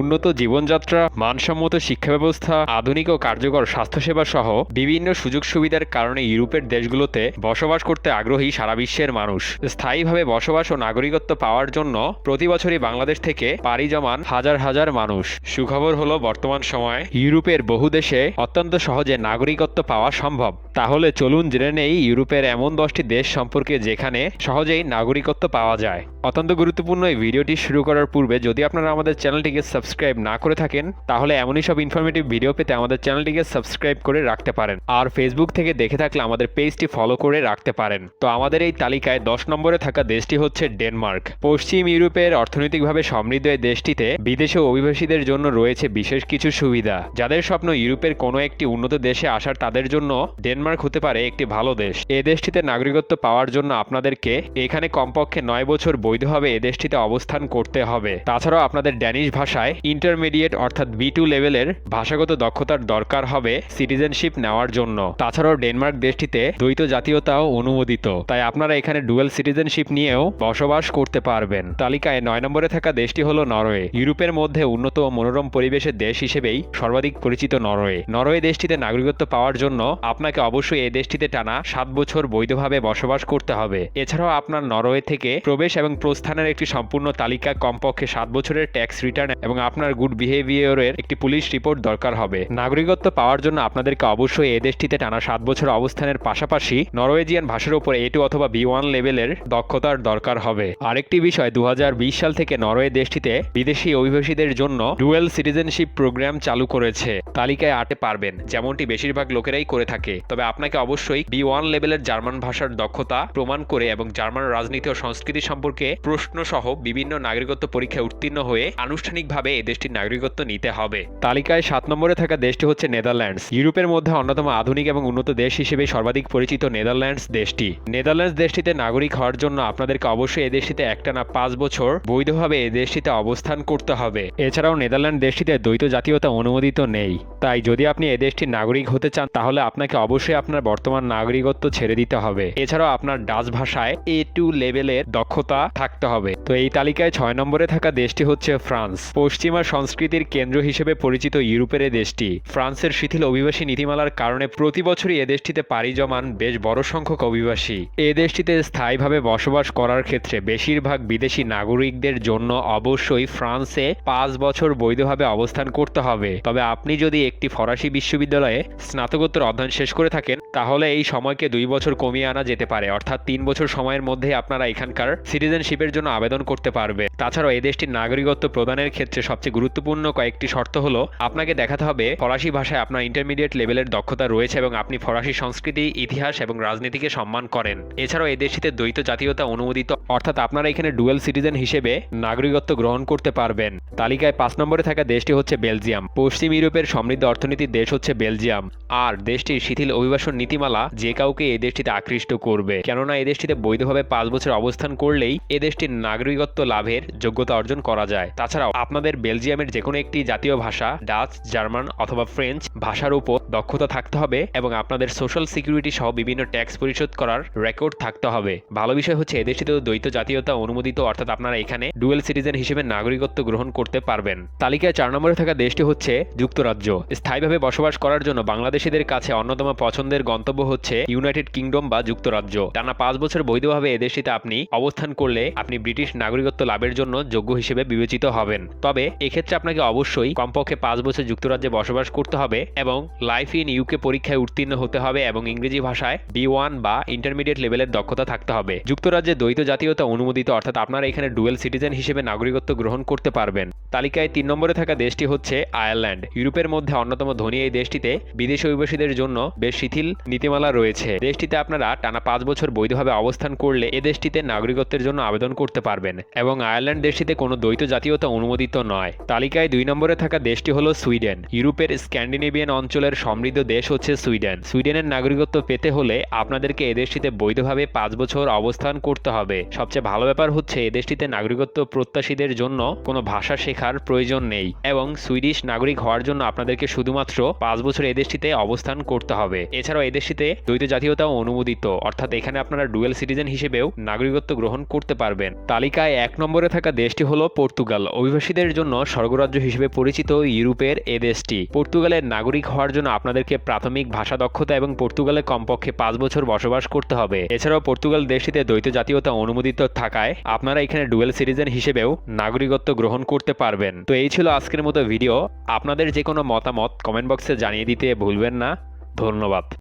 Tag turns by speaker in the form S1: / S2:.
S1: উন্নত জীবনযাত্রা, মানসম্মত শিক্ষা ব্যবস্থা আধুনিক ও কার্যকর স্বাস্থ্যসেবা সহ বিভিন্ন সুযোগ সুবিধার কারণে ইউরোপের দেশগুলোতে বসবাস করতে আগ্রহী সারা বিশ্বের মানুষ। স্থায়ীভাবে বসবাস ও নাগরিকত্ব পাওয়ার জন্য প্রতি বছরই বাংলাদেশ থেকে পাড়ি জমান হাজার হাজার মানুষ। সুখবর হলো বর্তমান সময়ে ইউরোপের বহু দেশে অত্যন্ত সহজে নাগরিকত্ব পাওয়া সম্ভব। তাহলে চলুন জেনে নেই ইউরোপের এমন দশটি দেশ সম্পর্কে যেখানে সহজেই নাগরিকত্ব পাওয়া যায়। অত্যন্ত গুরুত্বপূর্ণ এই ভিডিওটি শুরু করার পূর্বে যদি আপনারা আমাদের চ্যানেলটিকে সাবস্ক্রাইব না করে থাকেন, তাহলে এমনই সব ইনফরমেটিভ ভিডিও পেতে আমাদের চ্যানেলটিকে সাবস্ক্রাইব করে রাখতে পারেন। আর ফেসবুক থেকে দেখে থাকলে আমাদের পেজটি ফলো করে রাখতে পারেন। তো আমাদের এই তালিকায় দশ নম্বরে থাকা দেশটি হচ্ছে ডেনমার্ক। পশ্চিম ইউরোপের অর্থনৈতিকভাবে সমৃদ্ধ এই দেশটিতে বিদেশে অভিবাসীদের জন্য রয়েছে বিশেষ কিছু সুবিধা। যাদের স্বপ্ন ইউরোপের কোনো একটি উন্নত দেশে আসার, তাদের জন্য ডেনমার্ক হতে পারে একটি ভালো দেশ। এ দেশটিতে নাগরিকত্ব পাওয়ার জন্য আপনাদেরকে এখানে কমপক্ষে নয় বছর বৈধভাবে এ দেশটিতে অবস্থান করতে হবে। তাছাড়াও আপনাদের ড্যানিশ ভাষায় ইন্টারমিডিয়েট অর্থাৎ বি টু লেভেলের ভাষাগত দক্ষতার দরকার হবে সিটিজেনশিপ নেওয়ার জন্য। তাছাড়াও ডেনমার্ক দেশটিতে দ্বৈত জাতীয়তাও অনুমোদিত। তাই আপনারা এখানে ডুয়েল সিটিজেনশিপ নিয়েও বসবাস করতে পারবেন। তালিকায় নয় নম্বরে থাকা দেশটি হলো নরওয়ে। ইউরোপের মধ্যে উন্নত ও মনোরম পরিবেশের দেশ হিসেবেই সর্বাধিক পরিচিত নরওয়ে। নরওয়ে দেশটিতে নাগরিকত্ব পাওয়ার জন্য আপনাকে অবশ্যই এই দেশটিতে টানা সাত বছর বৈধভাবে বসবাস করতে হবে। এছাড়াও আপনার নরওয়ে থেকে প্রবেশ এবং প্রস্থানের একটি সম্পূর্ণ তালিকা কমপক্ষে সাত বছরের ট্যাক্স রিটার্ন এবং আপনার গুড বিহেভিয়ারের একটি পুলিশ রিপোর্ট দরকার হবে। নাগরিকত্ব পাওয়ার জন্য আপনাদেরকে অবশ্যই এই দেশটিতে টানা সাত বছর অবস্থানের পাশাপাশি নরওয়েজিয়ান ভাষার উপর এ টু অথবা বি ওয়ান লেভেলের দক্ষতার দরকার হবে। আরেকটি বিষয় দু হাজার বিশ সাল থেকে নরওয়ে দেশটিতে বিদেশি অভিবাসীদের জন্য ডুয়েল সিটিজেনশিপ প্রোগ্রাম চালু করেছে। তালিকায় আটে পারবেন, যেমনটি বেশিরভাগ লোকেরাই করে থাকে। তবে আপনাকে অবশ্যই বি ওয়ান লেভেলের জার্মান ভাষার দক্ষতা প্রমাণ করে এবং জার্মান রাজনীতি ও সংস্কৃতি সম্পর্কে প্রশ্ন সহ বিভিন্ন নাগরিকত্ব পরীক্ষায় উত্তীর্ণ হয়ে আনুষ্ঠানিকভাবে এই দেশটির নাগরিকত্ব নিতে হবে। তালিকায় সাত নম্বরে থাকা দেশটি হচ্ছে নেদারল্যান্ডস। ইউরোপের মধ্যে অন্যতম আধুনিক এবং উন্নত দেশ হিসেবে সর্বাধিক পরিচিত নেদারল্যান্ডস দেশটি। নেদারল্যান্ডস দেশটিতে নাগরিক হওয়ার জন্য আপনাদেরকে অবশ্যই এই দেশটিতে একটানা পাঁচ বছর বৈধভাবে এই দেশটিতে অবস্থান করতে হবে। এছাড়াও নেদারল্যান্ড দেশটিতে দ্বৈত জাতীয়তা অনুমোদিত নেই। তাই যদি আপনি এ দেশটির নাগরিক হতে চান, তাহলে আপনাকে অবশ্যই আপনার বর্তমান নাগরিকত্ব ছেড়ে দিতে হবে। এছাড়াও আপনার ডাচ ভাষায় এ টু লেভেলের দক্ষতা থাকতে হবে। তো এই তালিকায় ছয় নম্বরে থাকা দেশটি হচ্ছে ফ্রান্স। পশ্চিমা সংস্কৃতির কেন্দ্র হিসেবে পরিচিত ইউরোপের দেশটি। ফ্রান্সের শিথিল অভিবাসী নীতিমালার কারণে প্রতি বছরই এ দেশটিতে পাড়ি জমান বেশ বড় সংখ্যক অভিবাসী। এ দেশটিতে স্থায়ীভাবে বসবাস করার ক্ষেত্রে বেশিরভাগ বিদেশি নাগরিকদের জন্য অবশ্যই ফ্রান্সে পাঁচ বছর বৈধভাবে অবস্থান করতে হবে। তবে আপনি যদি একটি ফরাসি বিশ্ববিদ্যালয়ে স্নাতকোত্তর অধ্যয়ন শেষ করে থাকেন তাহলে এই সময়কে দুই বছর কমিয়ে আনা যেতে পারে। অর্থাৎ তিন বছর সময়ের মধ্যে আপনারা এখানকার সিটিজেনশিপের জন্য আবেদন করতে পারবে। তাছাড়াও এই দেশটির নাগরিকত্ব প্রদানের ক্ষেত্রে সবচেয়ে গুরুত্বপূর্ণ কয়েকটি শর্ত হলো, আপনাকে দেখাতে হবে ফরাসি ভাষায় আপনার ইন্টারমিডিয়েট লেভেলের দক্ষতা রয়েছে এবং আপনি ফরাসি সংস্কৃতি, ইতিহাস এবং রাজনীতিকে সম্মান করেন। এছাড়াও এই দেশটিতে দ্বৈত জাতীয়তা অনুমোদিত, অর্থাৎ আপনারা এখানে ডুয়েল সিটিজেন হিসেবে নাগরিকত্ব গ্রহণ করতে পারবেন। তালিকায় পাঁচ নম্বরে থাকা দেশটি হচ্ছে বেলজিয়াম। পশ্চিম ইউরোপের সমৃদ্ধ অর্থনীতির দেশ হচ্ছে বেলজিয়াম। আর দেশটির শিথিল অভিবাসন নীতিমালা যে কাউকে এই দেশটিতে আকৃষ্ট করবে। কেননা এই দেশটিতে বৈধভাবে পাঁচ বছর অবস্থান করলেই এ দেশটির নাগরিকত্ব লাভের যোগ্যতা অর্জন করা যায়। তাছাড়াও, আপনাদের বেলজিয়ামের যে কোনো একটি জাতীয় ভাষা, ডাচ, জার্মান অথবা ফ্রেঞ্চ ভাষার উপর দক্ষতা থাকতে হবে এবং আপনাদের সোশ্যাল সিকিউরিটি সহ বিভিন্ন ট্যাক্স পরিশোধ করার রেকর্ড থাকতে হবে। ভালো বিষয় হচ্ছে এদেশটিতে দ্বৈত জাতীয়তা অনুমোদিত, অর্থাৎ আপনারা এখানে ডুয়েল সিটিজেন হিসেবে নাগরিকত্ব গ্রহণ করতে পারবেন। তালিকায় চার নম্বরে থাকা দেশটি হচ্ছে যুক্তরাজ্য। স্থায়ীভাবে বসবাস করার জন্য বাংলাদেশিদের কাছে অন্যতম পছন্দের গন্তব্য হচ্ছে ইউনাইটেড কিংডম বা যুক্তরাজ্য। টানা পাঁচ বছর বৈধভাবে এদেশটিতে আপনি অবস্থান করলে আপনি ব্রিটিশ নাগরিকত্ব লাভের জন্য যোগ্য হিসেবে বিবেচিত হবেন। তবে এক্ষেত্রে আপনাকে অবশ্যই কমপক্ষে পাঁচ বছর যুক্তরাজ্যে বসবাস করতে হবে এবং লাইফ ইন ইউকে পরীক্ষায় উত্তীর্ণ হতে হবে এবং ইংরেজি ভাষায় বি ওয়ান বা ইন্টারমিডিয়েট লেভেলের দক্ষতা থাকতে হবে। যুক্তরাজ্যে দ্বৈত জাতীয়তা অনুমোদিত, অর্থাৎ আপনারা এখানে ডুয়েল সিটিজেন হিসেবে নাগরিকত্ব গ্রহণ করতে পারবেন। তালিকায় তিন নম্বরে থাকা দেশটি হচ্ছে আয়ারল্যান্ড। ইউরোপের মধ্যে অন্যতম ধনী এই দেশটিতে বিদেশি অভিবাসীদের জন্য বেশ শিথিল নীতিমালা রয়েছে। দেশটিতে আপনারা টানা পাঁচ বছর বৈধভাবে অবস্থান করলে এ দেশটিতে নাগরিকত্বের জন্য আবেদন করতে পারবেন এবং আয়ারল্যান্ড দেশটিতে কোনো দ্বৈত জাতীয়তা অনুমোদিত নয়। তালিকায় দুই নম্বরে থাকা দেশটি হলো সুইডেন। ইউরোপের স্ক্যান্ডিনেভিয়ান অঞ্চলের সমৃদ্ধ দেশ হচ্ছে সুইডেন। সুইডেনের নাগরিকত্ব পেতে হলে আপনাদেরকে এ দেশটিতে বৈধভাবে পাঁচ বছর অবস্থান করতে হবে। সবচেয়ে ভালো ব্যাপার হচ্ছে এ দেশটিতে নাগরিকত্ব প্রত্যাশীদের জন্য কোনো ভাষা শেখার প্রয়োজন নেই এবং সুইডিশ নাগরিক হওয়ার জন্য আপনাদেরকে শুধুমাত্র পাঁচ বছর এ দেশটিতে অবস্থান করতে হবে। এছাড়াও এই দেশটিতে দ্বৈত জাতীয়তাও অনুমোদিত। অর্থাৎ এখানে আপনারা ডুয়েল সিটিজেন হিসেবেও নাগরিকত্ব গ্রহণ করতে পারবেন। তালিকায় এক নম্বরে থাকা দেশটি হলো পর্তুগাল। অভিবাসীদের জন্য স্বর্গরাজ্য হিসেবে পরিচিত ইউরোপের এ দেশটি। পর্তুগালের নাগরিক হওয়ার জন্য আপনাদেরকে প্রাথমিক ভাষা দক্ষতা এবং পর্তুগালে কমপক্ষে পাঁচ বছর বসবাস করতে হবে। এছাড়াও পর্তুগাল দেশটিতে দ্বৈত জাতীয়তা অনুমোদিত থাকায় আপনারা এখানে ডুয়েল সিটিজেন হিসেবেও নাগরিকত্ব গ্রহণ করতে পারবেন। তো এই ছিল আজকের মতো ভিডিও আপনাদের যে কোনো মতামত কমেন্ট বক্সে জানিয়ে দিতে ভুলবেন না। ধন্যবাদ।